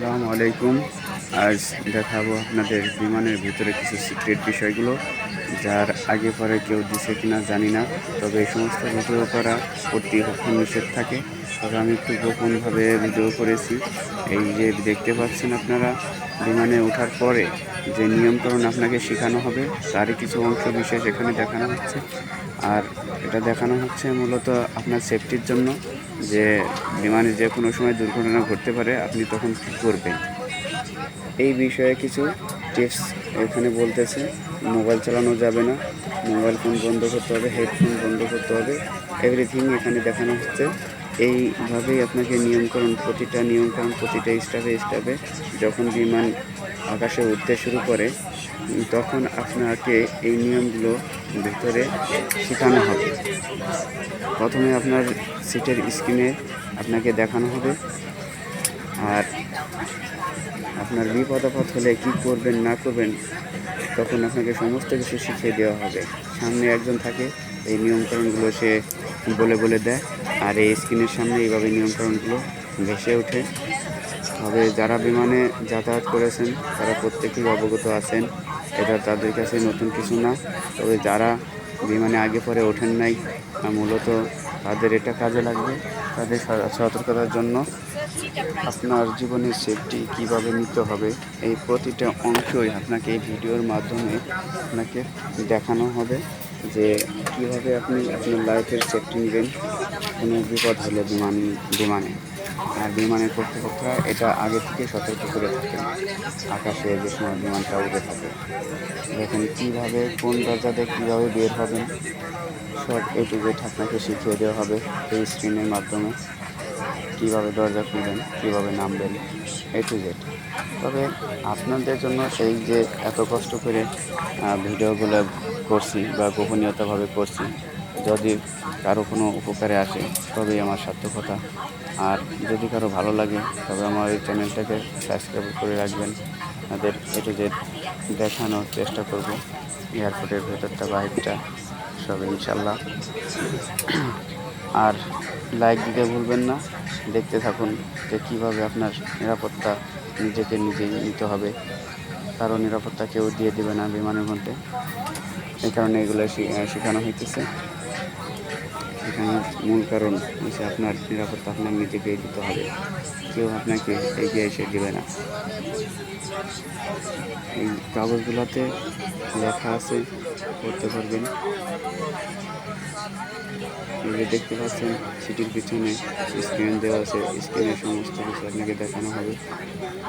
আসসালামু আলাইকুম। আজ দেখাবো আপনাদের বিমানের ভিতরে কিছু সিক্রেট বিষয়গুলো, যার আগে পরে কেউ দিছে কিনা জানি না, তবে এই সমস্ত ভিডিও করা কর্তৃপক্ষ নিষেধ থাকে। তবে আমি একটু গোপনভাবে ভিডিও করেছি। এই যে দেখতে পাচ্ছেন আপনারা, বিমানে ওঠার পরে যে নিয়মকরণ আপনাকে শেখানো হবে তারই কিছু অংশ বিশেষ এখানে দেখানো হচ্ছে। আর এটা দেখানো হচ্ছে মূলত আপনার সেফটির জন্য। যে বিমানে যে কোনো সময় দুর্ঘটনা ঘটতে পারে, আপনি তখন কী করবেন? এই বিষয়ে কিছু টিপস এখানে বলতেছে। মোবাইল চালানো যাবে না। মোবাইল ফোন বন্ধ করতে হবে, হেডফোন বন্ধ করতে হবে। এভরিথিং এখানে দেখানো হচ্ছে। এইভাবেই আপনাকে নিয়মকরণ প্রতিটা নিয়মকরণ প্রতিটা স্টাফে স্টাফে যখন বিমান আকাশে উঠতে শুরু করে, তখন আপনাকে এই নিয়মগুলো ভেতরে শেখানো হবে। প্রথমে আপনার সিটের স্ক্রিনে আপনাকে দেখানো হবে। আর আপনার বিপদ আপদ হলে কী করবেন, না করবেন, তখন আপনাকে সমস্ত কিছু শিখিয়ে দেওয়া হবে। সামনে একজন থাকে, এই নিয়মকরণগুলো সে বলে বলে দেয়। আর এই স্ক্রিনের সামনে এইভাবে নিয়মকরণগুলো ভেসে ওঠে। তবে যারা বিমানে যাতায়াত করেছেন, তারা প্রত্যেকেই অবগত আছেন। এটা তাদের কাছে নতুন কিছু না। তবে যারা বিমানে আগে পরে ওঠেন নাই মূলত তাদের এটা কাজে লাগবে। তাদের সতর্কতার জন্য আপনার জীবনের সেফটি কীভাবে নিতে হবে, এই প্রতিটা অংশই আপনাকে এই ভিডিওর মাধ্যমে আপনাকে দেখানো হবে যে কীভাবে আপনি আপনার লাইফের সেফটি নেবেন কোনো বিপদ হলে বিমান বিমানে। বিমানের কর্তৃপক্ষরা এটা আগে থেকে সতর্ক করে থাকেন আকাশে যে সময় বিমানটা উঠে থাকে। দেখেন কীভাবে, কোন দরজাতে কীভাবে বের হবেন, সব এ টু আপনাকে শিখিয়ে দেওয়া হবে এই স্ক্রিনের মাধ্যমে। কীভাবে দরজা খুলবেন, কীভাবে নামবেন, এ টু জেড। তবে আপনাদের জন্য এই যে এত কষ্ট করে ভিডিওগুলো করছি বা গোপনীয়তাভাবে করছি যদি কারও কোনো উপকারে আসে, তবেই আমার সার্থকতা। আর যদি কারও ভালো লাগে, তবে আমার এই চ্যানেলটাকে সাবস্ক্রাইব করে রাখবেন। আপনাদের এ টু জেড দেখানোর চেষ্টা করব। এয়ারপোর্টের ভেতরটা বাইকটা সব ইনশাল্লাহ। আর লাইক দিতে ভুলবেন না। দেখতে থাকুন যে কীভাবে আপনার নিরাপত্তা নিজেকে নিজেই নিতে হবে। কারও নিরাপত্তা কেউ দিয়ে দেবে না বিমানের মধ্যে। এই কারণে এগুলো শেখানো হইতেছে। মূল কারণ হচ্ছে আপনার নিরাপত্তা আপনার নিজেকেই দিতে হবে। কেউ আপনাকে এগিয়ে এসে দেবে না। এই কাগজগুলোতে লেখা আছে, পড়তে পারবেন। যে দেখতে পাচ্ছেন সিটির পিছনে স্ক্রিন দেওয়া আছে স্ক্রিনে সমস্ত কিছু আপনাকে দেখানো হবে।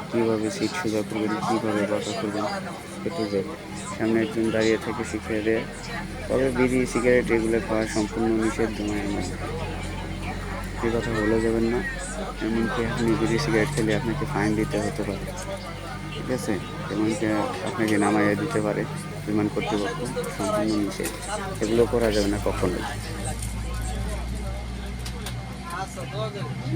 কীভাবে সিট সোজা করবেন, কীভাবে বাঁকা করবেন একটু যে সামনে একজন দাঁড়িয়ে থেকে শিখিয়ে দেয় তবে বিড়ি সিগারেট এগুলো খাওয়া সম্পূর্ণ নিষেধ ধোঁয়ার মধ্যে সে কথা বলে যাবেন না, এমনকি আপনি বিড়ি সিগারেট খেলে আপনাকে ফাইন দিতে হতে পারে। ঠিক আছে? এমনকি আপনাকে নামাইয়া দিতে পারে, বিমান কর্তৃপক্ষ, সম্পূর্ণ নিষেধ। এগুলো করা যাবে না কখনোই। pasa todo aquel.